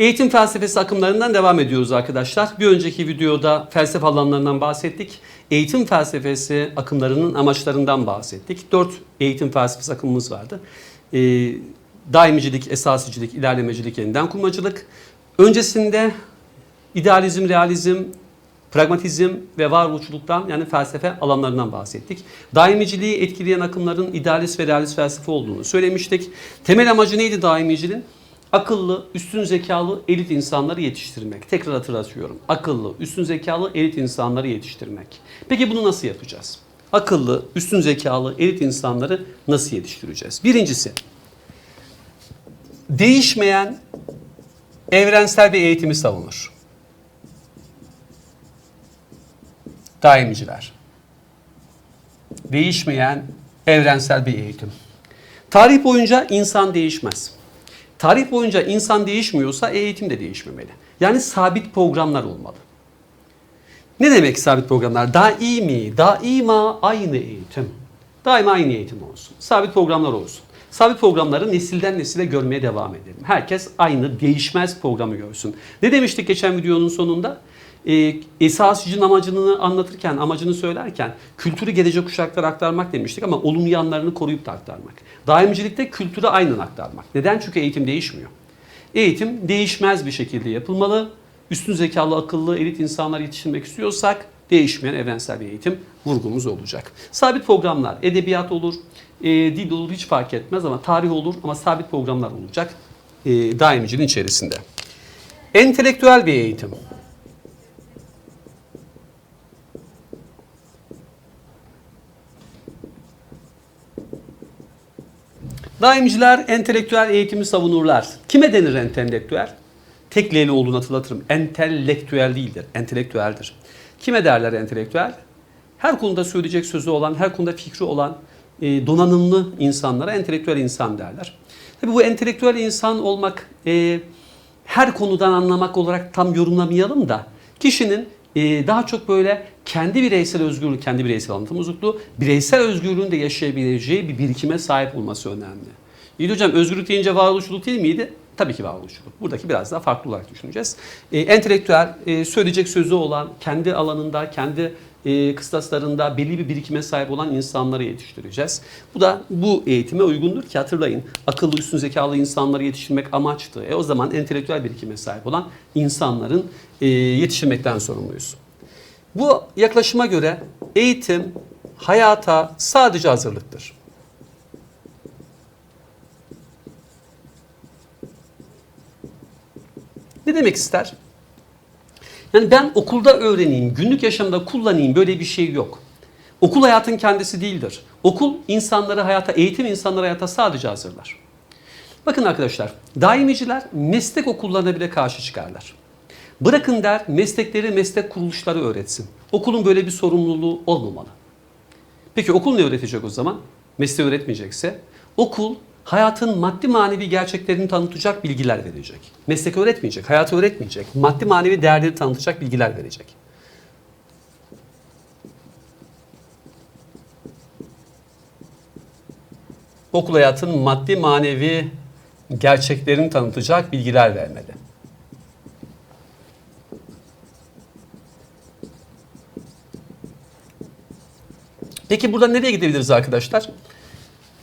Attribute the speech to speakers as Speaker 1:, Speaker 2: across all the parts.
Speaker 1: Eğitim felsefesi akımlarından devam ediyoruz arkadaşlar. Bir önceki videoda felsefe alanlarından bahsettik. Eğitim felsefesi akımlarının amaçlarından bahsettik. Dört eğitim felsefesi akımımız vardı. Ee, daimicilik, esasicilik, ilerlemecilik, yeniden kurmacılık. Öncesinde idealizm, realizm, pragmatizm ve varoluşçuluktan yani felsefe alanlarından bahsettik. Daimiciliği etkileyen akımların idealist ve realist felsefe olduğunu söylemiştik. Temel amacı neydi daimiciliğin? Akıllı, üstün zekalı elit insanları yetiştirmek. Tekrar hatırlatıyorum. Akıllı, üstün zekalı elit insanları yetiştirmek. Peki bunu nasıl yapacağız? Akıllı, üstün zekalı elit insanları nasıl yetiştireceğiz? Birincisi, değişmeyen evrensel bir eğitimi savunur. Daimciler. Değişmeyen evrensel bir eğitim. Tarih boyunca insan değişmez. Tarih boyunca insan değişmiyorsa eğitim de değişmemeli. Yani sabit programlar olmalı. Ne demek sabit programlar? Daimi, daima aynı eğitim. Daima aynı eğitim olsun. Sabit programlar olsun. Sabit programları nesilden nesile görmeye devam edelim. Herkes aynı değişmez programı görsün. Ne demiştik geçen videonun sonunda? Ee, esasıcının amacını anlatırken, amacını söylerken kültürü gelecek kuşaklara aktarmak demiştik ama olumlu yanlarını koruyup da aktarmak. Daimcilikte kültürü aynen aktarmak. Neden? Çünkü eğitim değişmiyor. Eğitim değişmez bir şekilde yapılmalı. Üstün zekalı, akıllı, elit insanlar yetiştirmek istiyorsak değişmeyen evrensel bir eğitim vurgumuz olacak. Sabit programlar, edebiyat olur, e, dil olur hiç fark etmez ama tarih olur ama sabit programlar olacak e, daimiciliğin içerisinde. Entelektüel bir eğitim. Daimciler entelektüel eğitimi savunurlar. Kime denir entelektüel? Tek L'li olduğunu hatırlatırım. Entelektüel değildir, entelektüeldir. Kime derler entelektüel? Her konuda söyleyecek sözü olan, her konuda fikri olan, e, donanımlı insanlara entelektüel insan derler. Tabii bu entelektüel insan olmak e, her konudan anlamak olarak tam yorumlamayalım da kişinin e, daha çok böyle kendi bireysel özgürlüğü, kendi bireysel anlatım bozukluğu, bireysel özgürlüğünü de yaşayabileceği bir birikime sahip olması önemli. İyi hocam özgürlük deyince varoluşçuluk değil miydi? Tabii ki varoluşçuluk. Buradaki biraz daha farklı olarak düşüneceğiz. E, entelektüel, e, söyleyecek sözü olan, kendi alanında, kendi e, kıstaslarında belli bir birikime sahip olan insanları yetiştireceğiz. Bu da bu eğitime uygundur ki hatırlayın akıllı üstün zekalı insanları yetiştirmek amaçtı. E, o zaman entelektüel birikime sahip olan insanların e, yetiştirmekten sorumluyuz. Bu yaklaşıma göre eğitim hayata sadece hazırlıktır. Ne demek ister? Yani ben okulda öğreneyim, günlük yaşamda kullanayım böyle bir şey yok. Okul hayatın kendisi değildir. Okul insanları hayata, eğitim insanları hayata sadece hazırlar. Bakın arkadaşlar, daimiciler meslek okullarına bile karşı çıkarlar. Bırakın der meslekleri meslek kuruluşları öğretsin. Okulun böyle bir sorumluluğu olmamalı. Peki okul ne öğretecek o zaman? Mesleği öğretmeyecekse okul hayatın maddi manevi gerçeklerini tanıtacak bilgiler verecek. Meslek öğretmeyecek, hayatı öğretmeyecek. Maddi manevi değerleri tanıtacak bilgiler verecek. Okul hayatın maddi manevi gerçeklerini tanıtacak bilgiler vermeli. Peki burada nereye gidebiliriz arkadaşlar?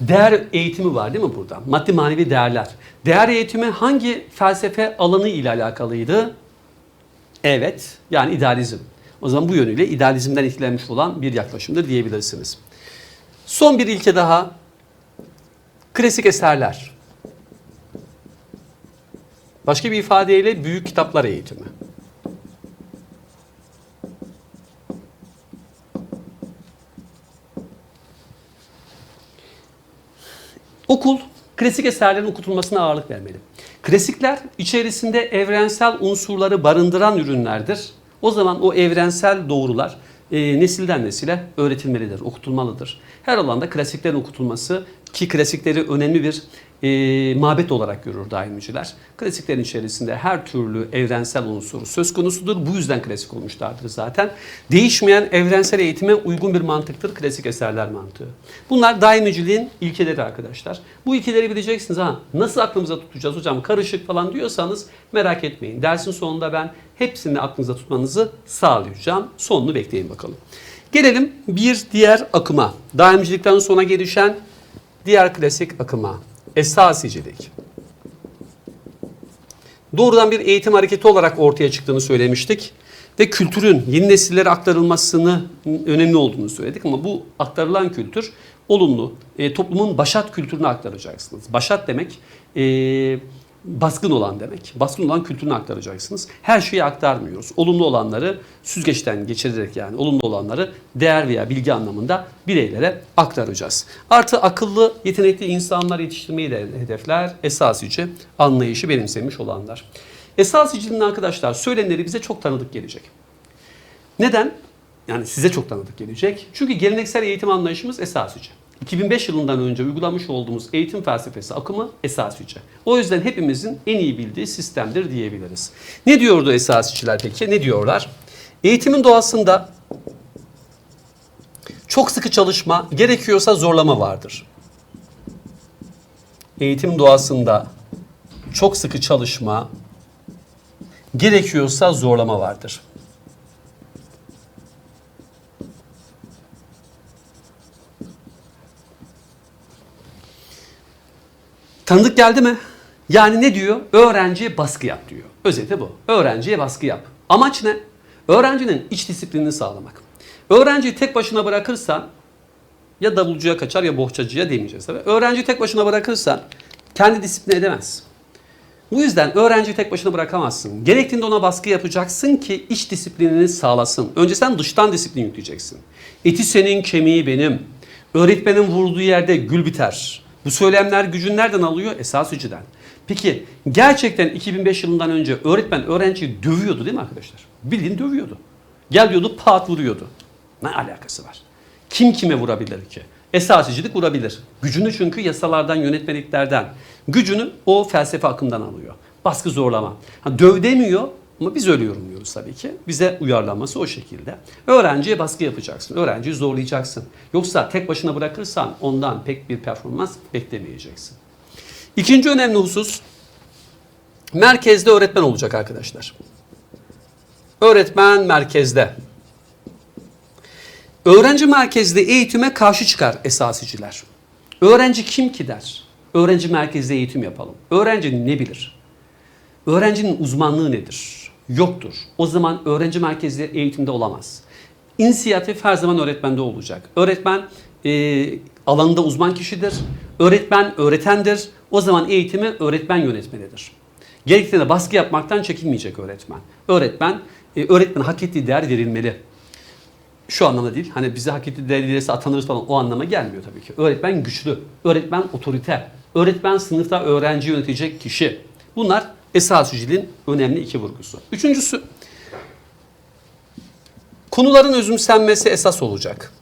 Speaker 1: Değer eğitimi var değil mi burada? Maddi manevi değerler. Değer eğitimi hangi felsefe alanı ile alakalıydı? Evet, yani idealizm. O zaman bu yönüyle idealizmden etkilenmiş olan bir yaklaşımdır diyebilirsiniz. Son bir ilke daha. Klasik eserler. Başka bir ifadeyle büyük kitaplar eğitimi. Okul klasik eserlerin okutulmasına ağırlık vermeli. Klasikler içerisinde evrensel unsurları barındıran ürünlerdir. O zaman o evrensel doğrular e, nesilden nesile öğretilmelidir, okutulmalıdır. Her alanda klasiklerin okutulması ki klasikleri önemli bir e, mabet olarak görür daimciler. Klasiklerin içerisinde her türlü evrensel unsur söz konusudur. Bu yüzden klasik olmuşlardır zaten. Değişmeyen evrensel eğitime uygun bir mantıktır klasik eserler mantığı. Bunlar daimiciliğin ilkeleri arkadaşlar. Bu ilkeleri bileceksiniz ha. Nasıl aklımıza tutacağız hocam karışık falan diyorsanız merak etmeyin. Dersin sonunda ben hepsini aklınıza tutmanızı sağlayacağım. Sonunu bekleyin bakalım. Gelelim bir diğer akıma. Daimcilikten sonra gelişen diğer klasik akıma. Esasicilik. Doğrudan bir eğitim hareketi olarak ortaya çıktığını söylemiştik. Ve kültürün yeni nesillere aktarılmasını önemli olduğunu söyledik ama bu aktarılan kültür olumlu. E, toplumun başat kültürünü aktaracaksınız. Başat demek e, baskın olan demek. Baskın olan kültürünü aktaracaksınız. Her şeyi aktarmıyoruz. Olumlu olanları süzgeçten geçirerek yani olumlu olanları değer veya bilgi anlamında bireylere aktaracağız. Artı akıllı, yetenekli insanlar yetiştirmeyi de hedefler. Esasici anlayışı benimsemiş olanlar. Esasiciliğin arkadaşlar söylemleri bize çok tanıdık gelecek. Neden? Yani size çok tanıdık gelecek. Çünkü geleneksel eğitim anlayışımız esasici. 2005 yılından önce uygulamış olduğumuz eğitim felsefesi akımı esasici. O yüzden hepimizin en iyi bildiği sistemdir diyebiliriz. Ne diyordu esasiciler peki? Ne diyorlar? Eğitimin doğasında çok sıkı çalışma, gerekiyorsa zorlama vardır. Eğitim doğasında çok sıkı çalışma, gerekiyorsa zorlama vardır. Tanıdık geldi mi? Yani ne diyor? Öğrenciye baskı yap diyor. Özeti bu. Öğrenciye baskı yap. Amaç ne? Öğrencinin iç disiplinini sağlamak. Öğrenciyi tek başına bırakırsan ya davulcuya kaçar ya bohçacıya demeyeceğiz tabii. Öğrenciyi tek başına bırakırsan kendi disiplin edemez. Bu yüzden öğrenciyi tek başına bırakamazsın. Gerektiğinde ona baskı yapacaksın ki iç disiplinini sağlasın. Önce sen dıştan disiplin yükleyeceksin. Eti senin, kemiği benim. Öğretmenin vurduğu yerde gül biter. Bu söylemler gücün nereden alıyor? Esasıcıdan. Peki gerçekten 2005 yılından önce öğretmen öğrenciyi dövüyordu değil mi arkadaşlar? Bildiğin dövüyordu. Gel diyordu pat vuruyordu. Ne alakası var? Kim kime vurabilir ki? Esasicilik vurabilir. Gücünü çünkü yasalardan, yönetmeliklerden. Gücünü o felsefe akımdan alıyor. Baskı zorlama. Ha, döv demiyor ama biz öyle yorumluyoruz tabii ki. Bize uyarlanması o şekilde. Öğrenciye baskı yapacaksın. Öğrenciyi zorlayacaksın. Yoksa tek başına bırakırsan ondan pek bir performans beklemeyeceksin. İkinci önemli husus merkezde öğretmen olacak arkadaşlar. Öğretmen merkezde. Öğrenci merkezli eğitime karşı çıkar esasiciler. Öğrenci kim ki der? Öğrenci merkezli eğitim yapalım. Öğrenci ne bilir? Öğrencinin uzmanlığı nedir? Yoktur. O zaman öğrenci merkezli eğitimde olamaz. İnisiyatif her zaman öğretmende olacak. Öğretmen e, alanında uzman kişidir. Öğretmen öğretendir. O zaman eğitimi öğretmen yönetmelidir. Gerektiğinde baskı yapmaktan çekinmeyecek öğretmen. Öğretmen, e, öğretmen hak ettiği değer verilmeli. Şu anlamda değil, hani bize hak ettiği değer verirse atanırız falan o anlama gelmiyor tabii ki. Öğretmen güçlü, öğretmen otorite, öğretmen sınıfta öğrenci yönetecek kişi. Bunlar esasiciliğin önemli iki vurgusu. Üçüncüsü, konuların özümsenmesi esas olacak.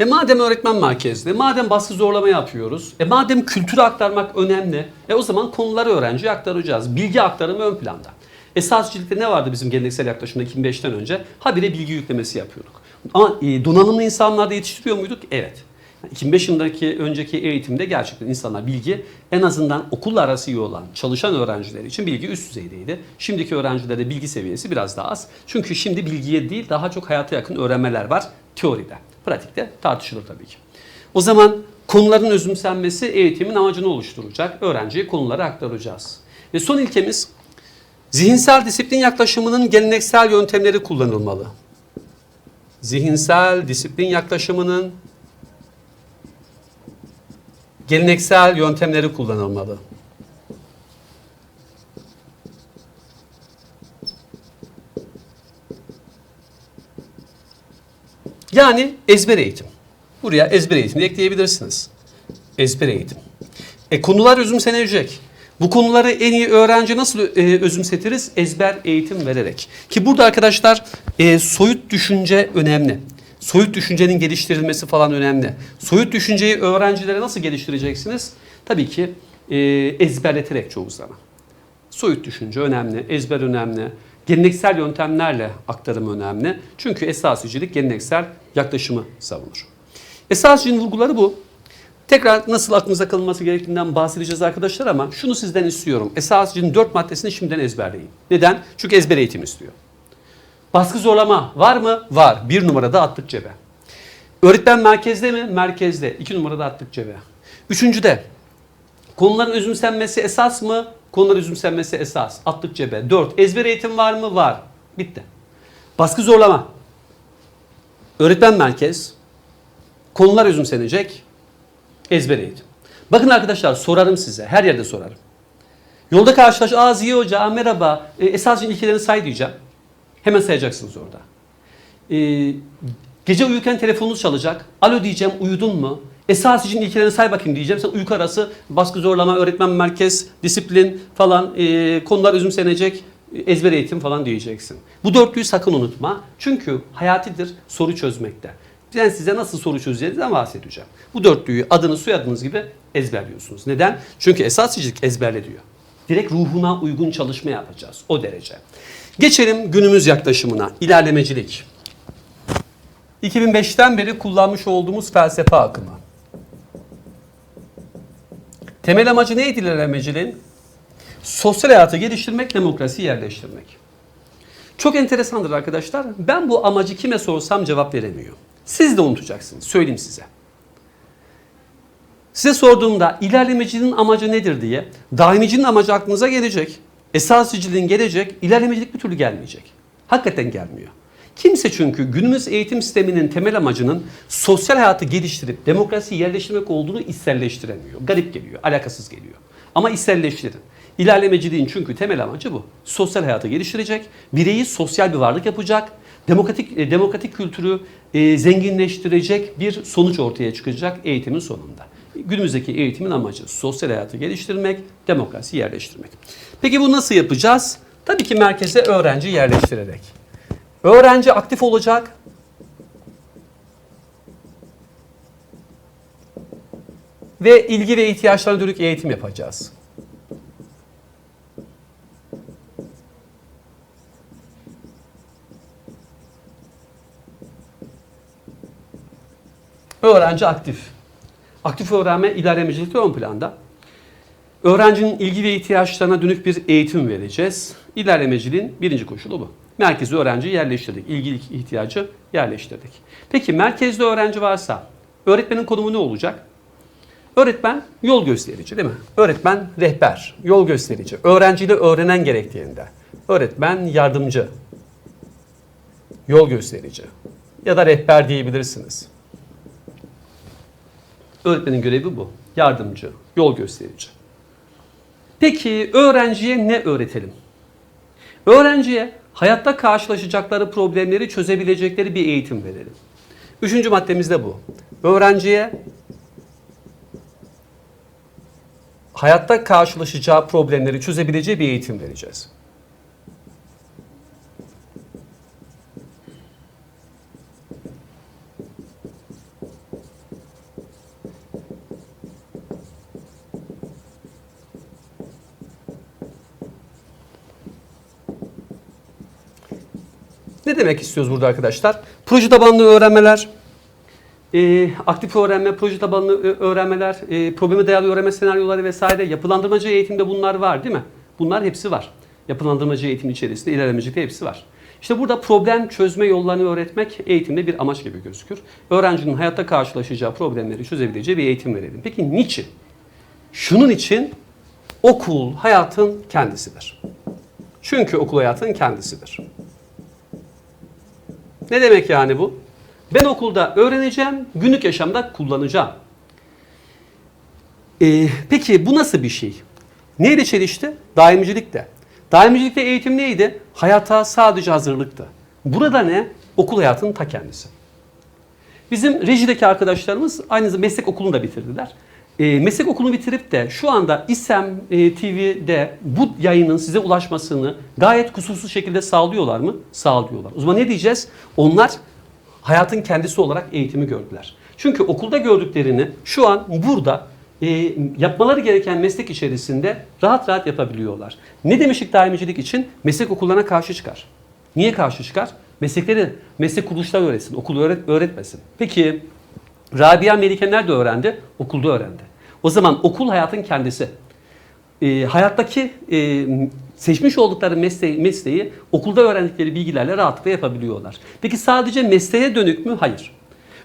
Speaker 1: E madem öğretmen merkezli, madem baskı zorlama yapıyoruz, e madem kültürü aktarmak önemli, e o zaman konuları öğrenciye aktaracağız. Bilgi aktarımı ön planda. Esasçılıkta ne vardı bizim geleneksel yaklaşımda 2005'ten önce? Habire bilgi yüklemesi yapıyorduk. Ama e, donanımlı insanlar da yetiştiriyor muyduk? Evet. 2005 yılındaki önceki eğitimde gerçekten insanlar bilgi en azından okulla arası iyi olan çalışan öğrenciler için bilgi üst düzeydeydi. Şimdiki öğrencilerde bilgi seviyesi biraz daha az. Çünkü şimdi bilgiye değil daha çok hayata yakın öğrenmeler var teoride. Pratikte tartışılır tabii ki. O zaman konuların özümsenmesi eğitimin amacını oluşturacak. Öğrenciye konuları aktaracağız. Ve son ilkemiz zihinsel disiplin yaklaşımının geleneksel yöntemleri kullanılmalı. Zihinsel disiplin yaklaşımının geleneksel yöntemleri kullanılmalı. Yani ezber eğitim. Buraya ezber eğitim ekleyebilirsiniz. Ezber eğitim. E konular özümsenecek. Bu konuları en iyi öğrenci nasıl e, özümsetiriz? Ezber eğitim vererek. Ki burada arkadaşlar e, soyut düşünce önemli. Soyut düşüncenin geliştirilmesi falan önemli. Soyut düşünceyi öğrencilere nasıl geliştireceksiniz? Tabii ki e, ezberleterek çoğu zaman. Soyut düşünce önemli, ezber önemli. Geleneksel yöntemlerle aktarım önemli. Çünkü esasicilik geleneksel yaklaşımı savunur. Esasicinin vurguları bu. Tekrar nasıl aklınıza kalınması gerektiğinden bahsedeceğiz arkadaşlar ama şunu sizden istiyorum. Esasicinin dört maddesini şimdiden ezberleyin. Neden? Çünkü ezber eğitim istiyor. Baskı zorlama var mı? Var. Bir numarada attık cebe. Öğretmen merkezde mi? Merkezde. İki numarada attık cebe. Üçüncüde konuların özümsenmesi esas mı? Konuların özümsenmesi esas. Attık cebe. Dört. Ezber eğitim var mı? Var. Bitti. Baskı zorlama. Öğretmen merkez. Konular özümsenecek. Ezber eğitim. Bakın arkadaşlar sorarım size. Her yerde sorarım. Yolda karşılaş. Aa Ziya Hoca aa, merhaba. E, esas ilkelerini say diyeceğim. Hemen sayacaksınız orada. Ee, gece uyurken telefonunuz çalacak. Alo diyeceğim uyudun mu? Esas için ilkelerini say bakayım diyeceğim. Sen uyku arası baskı zorlama, öğretmen merkez, disiplin falan e, konular özümsenecek. Ezber eğitim falan diyeceksin. Bu dörtlüyü sakın unutma. Çünkü hayatidir soru çözmekte. Ben size nasıl soru çözeceğinizden bahsedeceğim. Bu dörtlüyü adını soyadınız gibi ezberliyorsunuz. Neden? Çünkü esasicilik ezberle diyor. Direkt ruhuna uygun çalışma yapacağız. O derece. Geçelim günümüz yaklaşımına. İlerlemecilik. 2005'ten beri kullanmış olduğumuz felsefe akımı. Temel amacı neydi ilerlemeciliğin? Sosyal hayatı geliştirmek, demokrasi yerleştirmek. Çok enteresandır arkadaşlar. Ben bu amacı kime sorsam cevap veremiyor. Siz de unutacaksınız. Söyleyeyim size. Size sorduğumda ilerlemeciliğin amacı nedir diye daimicinin amacı aklınıza gelecek. Esasiciliğin gelecek, ilerlemecilik bir türlü gelmeyecek. Hakikaten gelmiyor. Kimse çünkü günümüz eğitim sisteminin temel amacının sosyal hayatı geliştirip demokrasiyi yerleştirmek olduğunu içselleştiremiyor. Garip geliyor, alakasız geliyor. Ama içselleştirin. İlerlemeciliğin çünkü temel amacı bu. Sosyal hayatı geliştirecek, bireyi sosyal bir varlık yapacak, demokratik e, demokratik kültürü e, zenginleştirecek bir sonuç ortaya çıkacak eğitimin sonunda. Günümüzdeki eğitimin amacı sosyal hayatı geliştirmek, demokrasi yerleştirmek. Peki bu nasıl yapacağız? Tabii ki merkeze öğrenci yerleştirerek. Öğrenci aktif olacak. Ve ilgi ve ihtiyaçlarına dönük eğitim yapacağız. Öğrenci aktif. Aktif öğrenme ilerlemecilikte ön planda. Öğrencinin ilgi ve ihtiyaçlarına dönük bir eğitim vereceğiz. İlerlemeciliğin birinci koşulu bu. Merkezi öğrenciyi yerleştirdik. İlgi ihtiyacı yerleştirdik. Peki merkezde öğrenci varsa öğretmenin konumu ne olacak? Öğretmen yol gösterici değil mi? Öğretmen rehber, yol gösterici. Öğrenciyle öğrenen gerektiğinde. Öğretmen yardımcı, yol gösterici ya da rehber diyebilirsiniz. Öğretmenin görevi bu. Yardımcı, yol gösterici. Peki öğrenciye ne öğretelim? Öğrenciye hayatta karşılaşacakları problemleri çözebilecekleri bir eğitim verelim. Üçüncü maddemiz de bu. Öğrenciye hayatta karşılaşacağı problemleri çözebileceği bir eğitim vereceğiz. Ne demek istiyoruz burada arkadaşlar? Proje tabanlı öğrenmeler, e, aktif öğrenme, proje tabanlı ö- öğrenmeler, e, probleme dayalı öğrenme senaryoları vesaire. Yapılandırmacı eğitimde bunlar var değil mi? Bunlar hepsi var. Yapılandırmacı eğitim içerisinde ilerlemecilikte hepsi var. İşte burada problem çözme yollarını öğretmek eğitimde bir amaç gibi gözükür. Öğrencinin hayatta karşılaşacağı problemleri çözebileceği bir eğitim verelim. Peki niçin? Şunun için okul hayatın kendisidir. Çünkü okul hayatın kendisidir. Ne demek yani bu? Ben okulda öğreneceğim, günlük yaşamda kullanacağım. Ee, peki bu nasıl bir şey? Neyle çelişti? Daimcilikte. Daimcilikte eğitim neydi? Hayata sadece hazırlıktı. Burada ne? Okul hayatının ta kendisi. Bizim rejideki arkadaşlarımız aynı zamanda meslek okulunu da bitirdiler. E, meslek okulunu bitirip de şu anda İSEM e, TV'de bu yayının size ulaşmasını gayet kusursuz şekilde sağlıyorlar mı? Sağlıyorlar. O zaman ne diyeceğiz? Onlar hayatın kendisi olarak eğitimi gördüler. Çünkü okulda gördüklerini şu an burada e, yapmaları gereken meslek içerisinde rahat rahat yapabiliyorlar. Ne demiştik daimicilik için? Meslek okullarına karşı çıkar. Niye karşı çıkar? Meslekleri, meslek kuruluşları öğretsin, okul öğret, öğretmesin. Peki Rabia Melike nerede öğrendi? Okulda öğrendi. O zaman okul hayatın kendisi. E, hayattaki e, seçmiş oldukları mesleği, mesleği okulda öğrendikleri bilgilerle rahatlıkla yapabiliyorlar. Peki sadece mesleğe dönük mü? Hayır.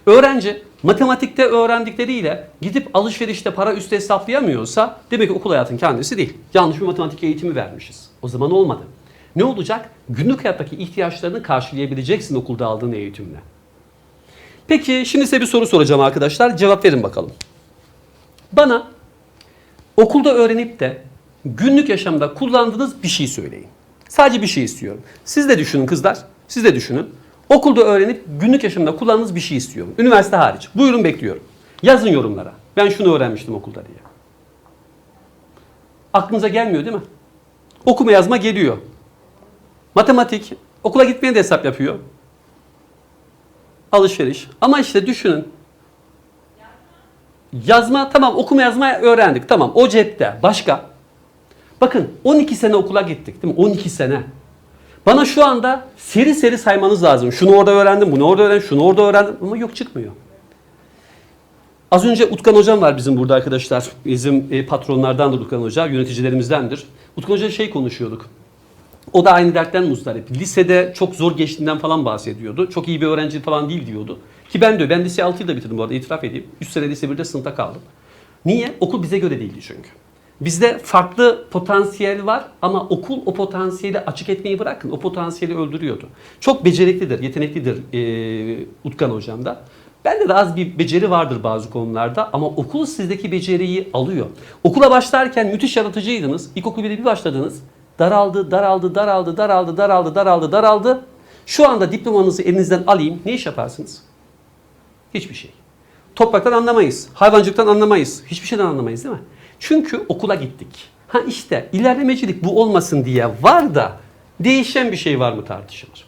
Speaker 1: Öğrenci matematikte öğrendikleriyle gidip alışverişte para üstü hesaplayamıyorsa demek ki okul hayatın kendisi değil. Yanlış bir matematik eğitimi vermişiz. O zaman olmadı. Ne olacak? Günlük hayattaki ihtiyaçlarını karşılayabileceksin okulda aldığın eğitimle. Peki şimdi size bir soru soracağım arkadaşlar. Cevap verin bakalım. Bana okulda öğrenip de günlük yaşamda kullandığınız bir şey söyleyin. Sadece bir şey istiyorum. Siz de düşünün kızlar. Siz de düşünün. Okulda öğrenip günlük yaşamda kullandığınız bir şey istiyorum. Üniversite hariç. Buyurun bekliyorum. Yazın yorumlara. Ben şunu öğrenmiştim okulda diye. Aklınıza gelmiyor değil mi? Okuma yazma geliyor. Matematik, okula gitmeye de hesap yapıyor. Alışveriş. Ama işte düşünün. Yazma tamam okuma yazma öğrendik. Tamam o cepte. Başka? Bakın 12 sene okula gittik değil mi? 12 sene. Bana şu anda seri seri saymanız lazım. Şunu orada öğrendim, bunu orada öğrendim, şunu orada öğrendim. Ama yok çıkmıyor. Az önce Utkan Hocam var bizim burada arkadaşlar. Bizim e, patronlardandır Utkan Hoca, yöneticilerimizdendir. Utkan Hoca şey konuşuyorduk. O da aynı dertten muzdarip. Lisede çok zor geçtiğinden falan bahsediyordu. Çok iyi bir öğrenci falan değil diyordu. Ki ben de ben lise 6 yılda bitirdim bu arada itiraf edeyim. 3 sene lise 1'de sınıfta kaldım. Niye? Okul bize göre değildi çünkü. Bizde farklı potansiyel var ama okul o potansiyeli açık etmeyi bırakın. O potansiyeli öldürüyordu. Çok beceriklidir, yeteneklidir e, Utkan hocam da. Bende de az bir beceri vardır bazı konularda ama okul sizdeki beceriyi alıyor. Okula başlarken müthiş yaratıcıydınız. İlkokul 1'e bir başladınız. Daraldı, daraldı, daraldı, daraldı, daraldı, daraldı, daraldı. Şu anda diplomanızı elinizden alayım. Ne iş yaparsınız? Hiçbir şey. Topraktan anlamayız. Hayvancılıktan anlamayız. Hiçbir şeyden anlamayız değil mi? Çünkü okula gittik. Ha işte ilerlemecilik bu olmasın diye var da değişen bir şey var mı tartışılır.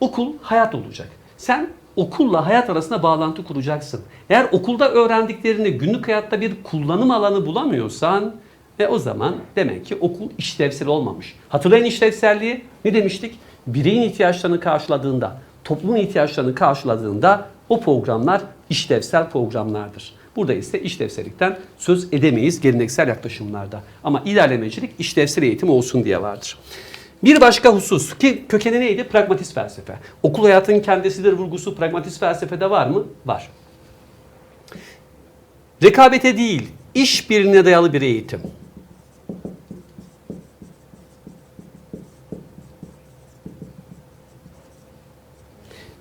Speaker 1: Okul hayat olacak. Sen okulla hayat arasında bağlantı kuracaksın. Eğer okulda öğrendiklerini günlük hayatta bir kullanım alanı bulamıyorsan ve o zaman demek ki okul işlevsel olmamış. Hatırlayın işlevselliği ne demiştik? Bireyin ihtiyaçlarını karşıladığında, toplumun ihtiyaçlarını karşıladığında o programlar işlevsel programlardır. Burada ise işlevsellikten söz edemeyiz geleneksel yaklaşımlarda. Ama ilerlemecilik işlevsel eğitim olsun diye vardır. Bir başka husus ki kökeni neydi? Pragmatist felsefe. Okul hayatının kendisidir vurgusu pragmatist felsefede var mı? Var. Rekabete değil, iş birine dayalı bir eğitim.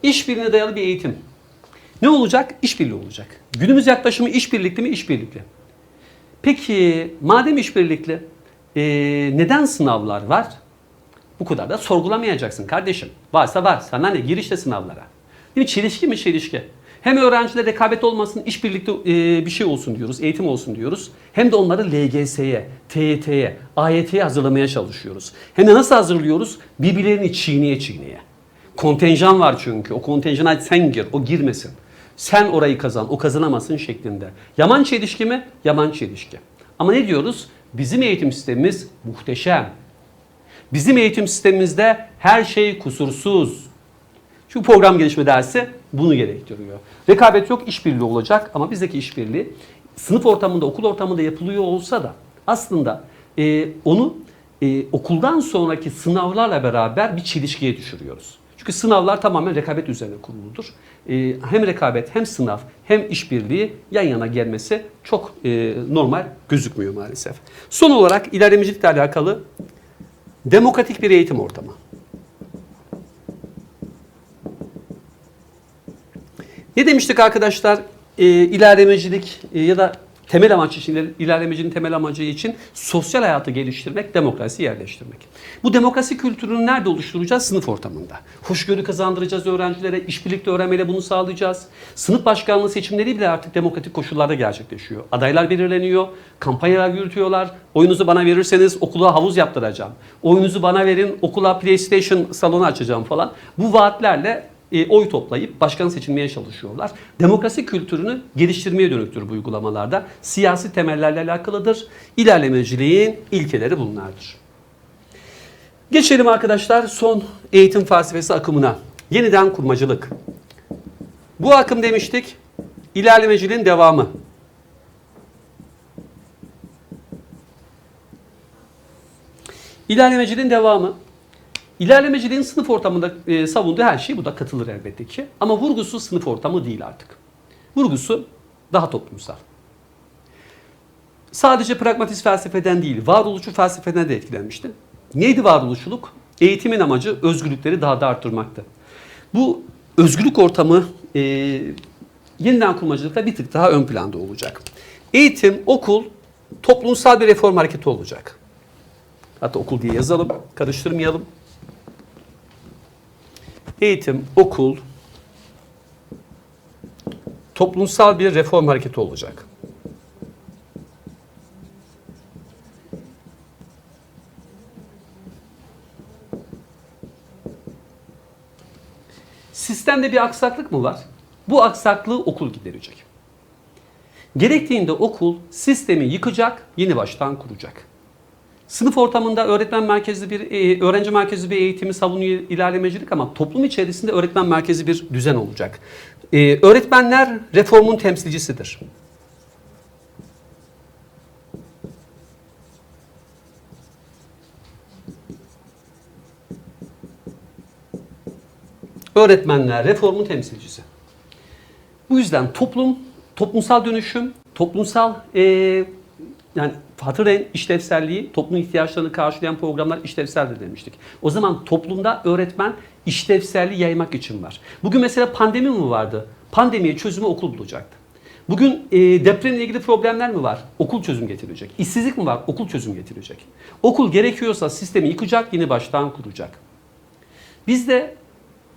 Speaker 1: İş birine dayalı bir eğitim. Ne olacak? İşbirliği olacak. Günümüz yaklaşımı işbirlikli mi? İşbirlikli. Peki madem işbirlikli e, neden sınavlar var? Bu kadar da sorgulamayacaksın kardeşim. Varsa var. Sana ne? Gir işte sınavlara. Değil mi? Çelişki mi? Çelişki. Hem öğrencilere rekabet olmasın, işbirlikte e, bir şey olsun diyoruz, eğitim olsun diyoruz. Hem de onları LGS'ye, TYT'ye, AYT'ye hazırlamaya çalışıyoruz. Hem de nasıl hazırlıyoruz? Birbirlerini çiğneye çiğneye. Kontenjan var çünkü. O kontenjana sen gir, o girmesin. Sen orayı kazan, o kazanamasın şeklinde. Yaman çelişki mi? Yaman çelişki. Ama ne diyoruz? Bizim eğitim sistemimiz muhteşem. Bizim eğitim sistemimizde her şey kusursuz. Şu program gelişme dersi bunu gerektiriyor. Rekabet yok, işbirliği olacak ama bizdeki işbirliği sınıf ortamında, okul ortamında yapılıyor olsa da aslında e, onu e, okuldan sonraki sınavlarla beraber bir çelişkiye düşürüyoruz. Çünkü sınavlar tamamen rekabet üzerine kuruludur. E, hem rekabet hem sınav hem işbirliği yan yana gelmesi çok e, normal gözükmüyor maalesef. Son olarak ilerlemecilikle alakalı demokratik bir eğitim ortamı. Ne demiştik arkadaşlar? E, ilerlemecilik e, ya da temel amaç için, ilerlemecinin temel amacı için sosyal hayatı geliştirmek, demokrasi yerleştirmek. Bu demokrasi kültürünü nerede oluşturacağız? Sınıf ortamında. Hoşgörü kazandıracağız öğrencilere, işbirlikte öğrenmeyle bunu sağlayacağız. Sınıf başkanlığı seçimleri bile artık demokratik koşullarda gerçekleşiyor. Adaylar belirleniyor, kampanyalar yürütüyorlar. Oyunuzu bana verirseniz okula havuz yaptıracağım. Oyunuzu bana verin, okula PlayStation salonu açacağım falan. Bu vaatlerle e, oy toplayıp başkan seçilmeye çalışıyorlar. Demokrasi kültürünü geliştirmeye dönüktür bu uygulamalarda. Siyasi temellerle alakalıdır. İlerlemeciliğin ilkeleri bunlardır. Geçelim arkadaşlar son eğitim felsefesi akımına. Yeniden kurmacılık. Bu akım demiştik ilerlemeciliğin devamı. İlerlemeciliğin devamı. İlerlemeciliğin sınıf ortamında e, savunduğu her şey bu da katılır elbette ki. Ama vurgusu sınıf ortamı değil artık. Vurgusu daha toplumsal. Sadece pragmatist felsefeden değil, varoluşçu felsefeden de etkilenmişti. Neydi varoluşçuluk? Eğitimin amacı özgürlükleri daha da arttırmaktı. Bu özgürlük ortamı e, yeniden kurmacılıkta bir tık daha ön planda olacak. Eğitim, okul toplumsal bir reform hareketi olacak. Hatta okul diye yazalım, karıştırmayalım. Eğitim, okul toplumsal bir reform hareketi olacak. Sistemde bir aksaklık mı var? Bu aksaklığı okul giderecek. Gerektiğinde okul sistemi yıkacak, yeni baştan kuracak. Sınıf ortamında öğretmen merkezli bir, e, öğrenci merkezli bir eğitimi savunuyor ilerlemecilik ama toplum içerisinde öğretmen merkezli bir düzen olacak. E, öğretmenler reformun temsilcisidir. Öğretmenler reformun temsilcisi. Bu yüzden toplum, toplumsal dönüşüm, toplumsal e, yani fatıren işlevselliği, toplum ihtiyaçlarını karşılayan programlar işlevseldir demiştik. O zaman toplumda öğretmen işlevselliği yaymak için var. Bugün mesela pandemi mi vardı? Pandemiye çözümü okul bulacaktı. Bugün e, depremle ilgili problemler mi var? Okul çözüm getirecek. İşsizlik mi var? Okul çözüm getirecek. Okul gerekiyorsa sistemi yıkacak, yeni baştan kuracak. Bizde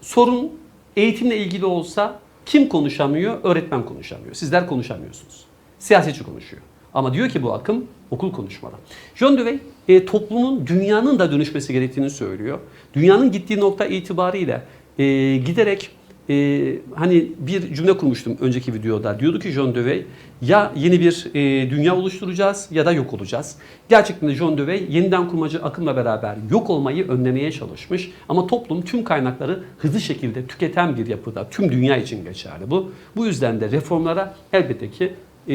Speaker 1: sorun eğitimle ilgili olsa kim konuşamıyor? Öğretmen konuşamıyor. Sizler konuşamıyorsunuz. Siyasetçi konuşuyor. Ama diyor ki bu akım okul konuşmalı. John Dewey e, toplumun dünyanın da dönüşmesi gerektiğini söylüyor. Dünyanın gittiği nokta itibariyle e, giderek e, hani bir cümle kurmuştum önceki videoda. Diyordu ki John Dewey ya yeni bir e, dünya oluşturacağız ya da yok olacağız. Gerçekten de John Dewey yeniden kurmacı akımla beraber yok olmayı önlemeye çalışmış. Ama toplum tüm kaynakları hızlı şekilde tüketen bir yapıda. Tüm dünya için geçerli bu. Bu yüzden de reformlara elbette ki e,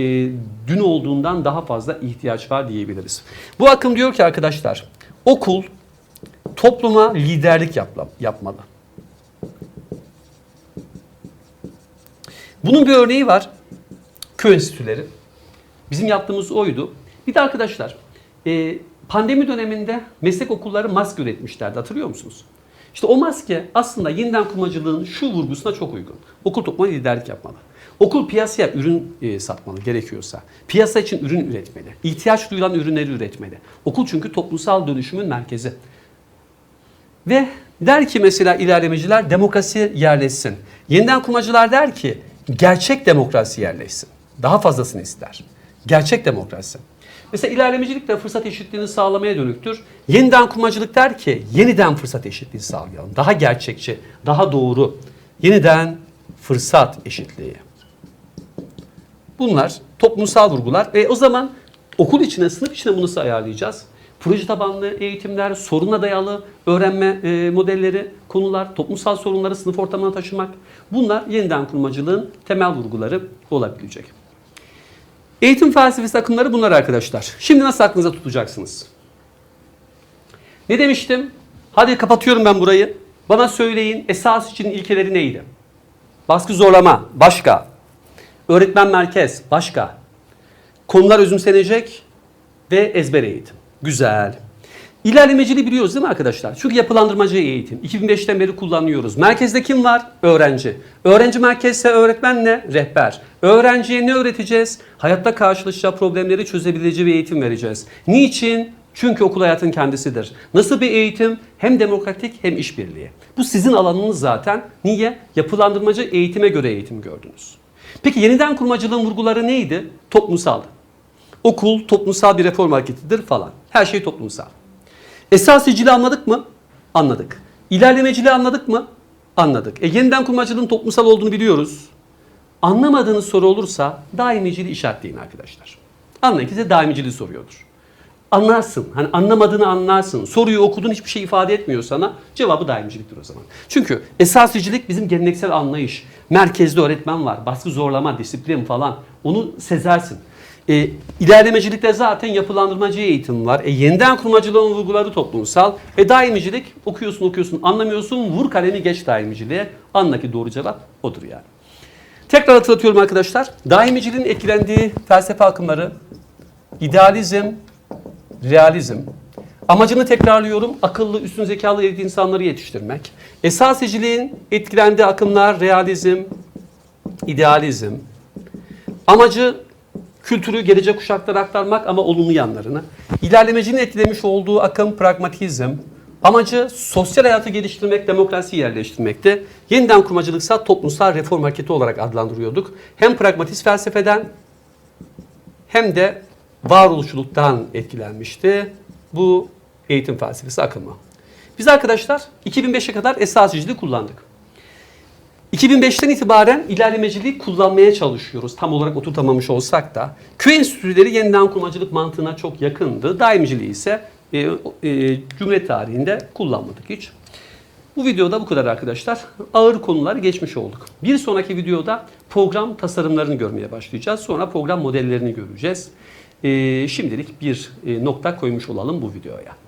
Speaker 1: dün olduğundan daha fazla ihtiyaç var diyebiliriz. Bu akım diyor ki arkadaşlar okul topluma liderlik yapla, yapmalı. Bunun bir örneği var. Köy enstitüleri. Bizim yaptığımız oydu. Bir de arkadaşlar e, pandemi döneminde meslek okulları maske üretmişlerdi. Hatırlıyor musunuz? İşte o maske aslında yeniden kurmacılığın şu vurgusuna çok uygun. Okul topluma liderlik yapmalı. Okul piyasaya ürün e, satmalı gerekiyorsa. Piyasa için ürün üretmeli. İhtiyaç duyulan ürünleri üretmeli. Okul çünkü toplumsal dönüşümün merkezi. Ve der ki mesela ilerlemeciler demokrasi yerleşsin. Yeniden kurmacılar der ki gerçek demokrasi yerleşsin. Daha fazlasını ister. Gerçek demokrasi. Mesela ilerlemecilik de fırsat eşitliğini sağlamaya dönüktür. Yeniden kurmacılık der ki yeniden fırsat eşitliği sağlayalım. Daha gerçekçi, daha doğru. Yeniden fırsat eşitliği. Bunlar toplumsal vurgular. E o zaman okul içine, sınıf içine bunu nasıl ayarlayacağız? Proje tabanlı eğitimler, soruna dayalı öğrenme e, modelleri, konular, toplumsal sorunları sınıf ortamına taşımak. Bunlar yeniden kurmacılığın temel vurguları olabilecek. Eğitim felsefesi akımları bunlar arkadaşlar. Şimdi nasıl aklınıza tutacaksınız? Ne demiştim? Hadi kapatıyorum ben burayı. Bana söyleyin esas için ilkeleri neydi? Baskı zorlama, başka. Öğretmen merkez, başka. Konular özümsenecek ve ezber eğitim. Güzel. İlerlemeciliği biliyoruz değil mi arkadaşlar? Çünkü yapılandırmacı eğitim. 2005'ten beri kullanıyoruz. Merkezde kim var? Öğrenci. Öğrenci merkezse öğretmen ne? Rehber. Öğrenciye ne öğreteceğiz? Hayatta karşılaşacağı problemleri çözebileceği bir eğitim vereceğiz. Niçin? Çünkü okul hayatın kendisidir. Nasıl bir eğitim? Hem demokratik hem işbirliği. Bu sizin alanınız zaten. Niye? Yapılandırmacı eğitime göre eğitim gördünüz. Peki yeniden kurmacılığın vurguları neydi? Toplumsal. Okul toplumsal bir reform hareketidir falan. Her şey toplumsal. Esasiciliği anladık mı? Anladık. İlerlemeciliği anladık mı? Anladık. E yeniden kurmacılığın toplumsal olduğunu biliyoruz. Anlamadığınız soru olursa daimiciliği işaretleyin arkadaşlar. Anlayın ki size daimiciliği soruyordur. Anlarsın. Hani anlamadığını anlarsın. Soruyu okudun hiçbir şey ifade etmiyor sana. Cevabı daimiciliktir o zaman. Çünkü esasicilik bizim geleneksel anlayış. Merkezde öğretmen var. Baskı zorlama, disiplin falan. Onu sezersin. E, ilerlemecilikte zaten yapılandırmacı eğitim var. E, yeniden kurmacılığın vurguları toplumsal. E, daimicilik okuyorsun okuyorsun anlamıyorsun. Vur kalemi geç daimiciliğe. Anla ki doğru cevap odur yani. Tekrar hatırlatıyorum arkadaşlar. Daimiciliğin etkilendiği felsefe akımları idealizm, realizm. Amacını tekrarlıyorum. Akıllı, üstün zekalı insanları yetiştirmek. Esasiciliğin etkilendiği akımlar realizm, idealizm. Amacı kültürü gelecek kuşaklara aktarmak ama olumlu yanlarını. İlerlemecinin etkilemiş olduğu akım pragmatizm. Amacı sosyal hayatı geliştirmek, demokrasiyi yerleştirmekti. Yeniden kurmacılıksa toplumsal reform hareketi olarak adlandırıyorduk. Hem pragmatist felsefeden hem de varoluşçuluktan etkilenmişti bu eğitim felsefesi akımı. Biz arkadaşlar 2005'e kadar esasiciliği kullandık. 2005'ten itibaren ilerlemeciliği kullanmaya çalışıyoruz. Tam olarak oturtamamış olsak da. Köy enstitüleri yeniden kurmacılık mantığına çok yakındı. Daimciliği ise e, e, Cumhuriyet tarihinde kullanmadık hiç. Bu videoda bu kadar arkadaşlar. Ağır konuları geçmiş olduk. Bir sonraki videoda program tasarımlarını görmeye başlayacağız. Sonra program modellerini göreceğiz. E, şimdilik bir e, nokta koymuş olalım bu videoya.